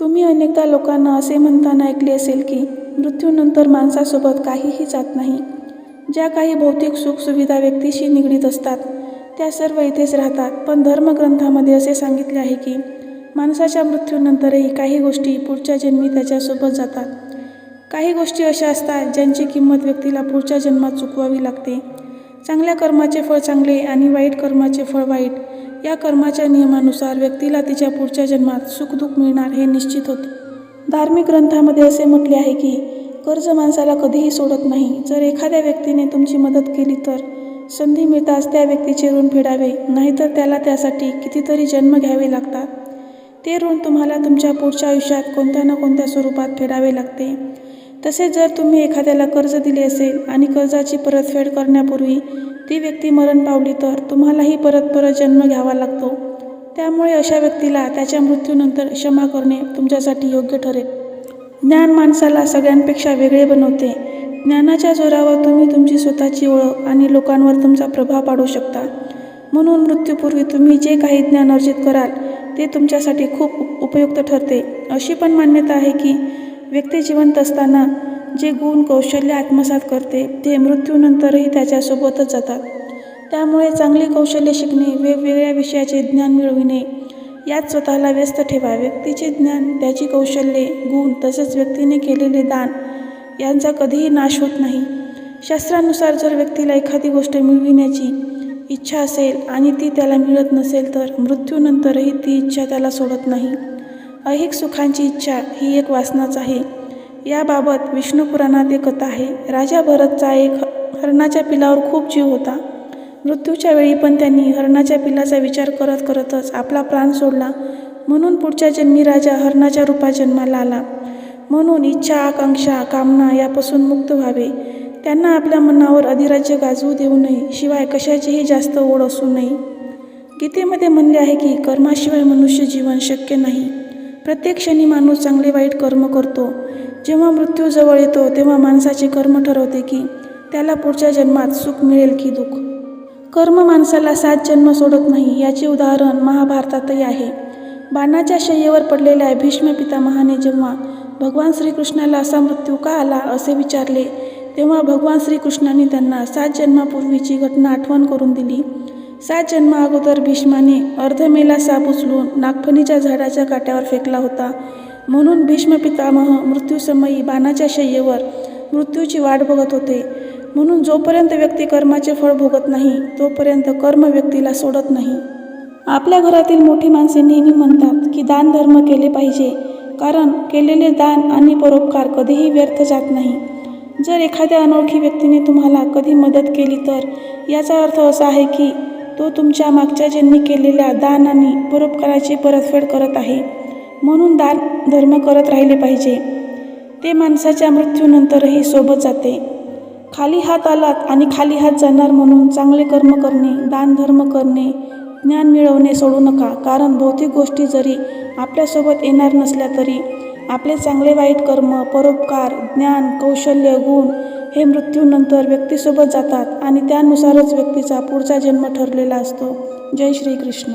तुम्ही अनेकदा लोकांना असे म्हणताना ऐकले असेल की मृत्यूनंतर माणसासोबत काहीही जात नाही. ज्या काही भौतिक सुखसुविधा व्यक्तीशी निगडीत असतात त्या सर्व इथेच राहतात. पण धर्मग्रंथामध्ये असे सांगितले आहे की माणसाच्या मृत्यूनंतरही काही गोष्टी पुढच्या जन्मी त्याच्यासोबत जातात. काही गोष्टी अशा असतात ज्यांची किंमत व्यक्तीला पुढच्या जन्मात चुकवावी लागते. चांगल्या कर्माचे फळ चांगले आणि वाईट कर्माचे फळ वाईट या कर्माच्या नियमानुसार व्यक्तीला तिच्या पुढच्या जन्मात सुखदुःख मिळणार हे निश्चित होते. धार्मिक ग्रंथामध्ये असे म्हटले आहे की कर्ज माणसाला कधीही सोडत नाही. जर एखाद्या व्यक्तीने तुमची मदत केली तर संधी मिळताच त्या व्यक्तीचे ऋण फेडावे नाहीतर त्याला त्यासाठी कितीतरी जन्म घ्यावे लागतात. ते ऋण तुम्हाला तुमच्या पुढच्या आयुष्यात कोणत्या ना कोणत्या स्वरूपात फेडावे लागते. तसेच जर तुम्ही एखाद्याला कर्ज दिले असेल आणि कर्जाची परतफेड करण्यापूर्वी ती व्यक्ती मरण पावली तर तुम्हालाही परत परत जन्म घ्यावा लागतो. त्यामुळे अशा व्यक्तीला त्याच्या मृत्यूनंतर क्षमा करणे तुमच्यासाठी योग्य ठरेल. ज्ञान माणसाला सगळ्यांपेक्षा वेगळे बनवते. ज्ञानाच्या जोरावर तुम्ही तुमची स्वतःची ओळख आणि लोकांवर तुमचा प्रभाव पाडू शकता. म्हणून मृत्यूपूर्वी तुम्ही जे काही ज्ञान अर्जित कराल ते तुमच्यासाठी खूप उपयुक्त ठरते. अशी पण मान्यता आहे की व्यक्ती जिवंत असताना जे गुण कौशल्य आत्मसात करते ते मृत्यूनंतरही त्याच्यासोबतच जातात. त्यामुळे चांगली कौशल्य शिकणे वेगवेगळ्या विषयाचे ज्ञान मिळविणे यात स्वतःला व्यस्त ठेवा. व्यक्तीचे ज्ञान त्याची कौशल्ये गुण तसेच व्यक्तीने केलेले दान यांचा कधीही नाश होत नाही. शास्त्रानुसार जर व्यक्तीला एखादी गोष्ट मिळविण्याची इच्छा असेल आणि ती त्याला मिळत नसेल तर मृत्यूनंतरही ती इच्छा त्याला सोडत नाही. ऐहिक सुखांची इच्छा ही एक वासनाच आहे. याबाबत विष्णू पुराणात एक कथा आहे. राजा भरतचा एक हरणाच्या पिलावर खूप जीव होता. मृत्यूच्या वेळी पण त्यांनी हरणाच्या पिलाचा विचार करत करतच आपला प्राण सोडला. म्हणून पुढच्या जन्मी राजा हरणाच्या रूपात जन्माला आला. म्हणून इच्छा आकांक्षा कामना यापासून मुक्त व्हावे. त्यांना आपल्या मनावर अधिराज्य गाजवू देऊ नये शिवाय कशाचीही जास्त ओढ असू नये. गीतेमध्ये म्हणले आहे की कर्माशिवाय मनुष्य जीवन शक्य नाही. प्रत्येक क्षणी माणूस चांगले वाईट कर्म करतो. जेव्हा मृत्यू जवळ येतो तेव्हा माणसाचे कर्म ठरवते की त्याला पुढच्या जन्मात सुख मिळेल की दुःख. कर्म माणसाला सात जन्म सोडत नाही याचे उदाहरण महाभारतातही आहे. बाणाच्या शय्येवर पडलेल्या भीष्म पितामहाने जेव्हा भगवान श्रीकृष्णाला असा मृत्यू का आला असे विचारले तेव्हा भगवान श्रीकृष्णाने त्यांना सात जन्मापूर्वीची घटना आठवण करून दिली. सात जन्मा अगोदर भीष्माने अर्धमेला साप उचलून नागफणीच्या झाडाच्या काट्यावर फेकला होता. म्हणून भीष्म पितामह मृत्यूसमयी बाणाच्या शय्येवर मृत्यूची वाट बघत होते. म्हणून जोपर्यंत व्यक्ती कर्माचे फळ भोगत नाही तोपर्यंत कर्म व्यक्तीला सोडत नाही. आपल्या घरातील मोठी माणसे नेहमी म्हणतात की दान धर्म केले पाहिजे कारण केलेले दान आणि परोपकार कधीही व्यर्थ जात नाही. जर एखाद्या अनोळखी व्यक्तीने तुम्हाला कधी मदत केली तर याचा अर्थ असा आहे की तो तुमच्या मागच्या जन्मी केलेल्या दान आणि परोपकाराची परतफेड करत आहे म्हणून दान धर्म करत राहिले पाहिजे. ते माणसाच्या मृत्यूनंतरही सोबत जाते. खाली हात आलात आणि खाली हात जाणार म्हणून चांगले कर्म करणे दान धर्म करणे ज्ञान मिळवणे सोडू नका कारण भौतिक गोष्टी जरी आपल्यासोबत येणार नसल्या तरी आपले चांगले वाईट कर्म परोपकार ज्ञान कौशल्य गुण हे मृत्यूनंतर व्यक्तीसोबत जातात आणि त्यानुसारच व्यक्तीचा पुढचा जन्म ठरलेला असतो. जय श्रीकृष्ण.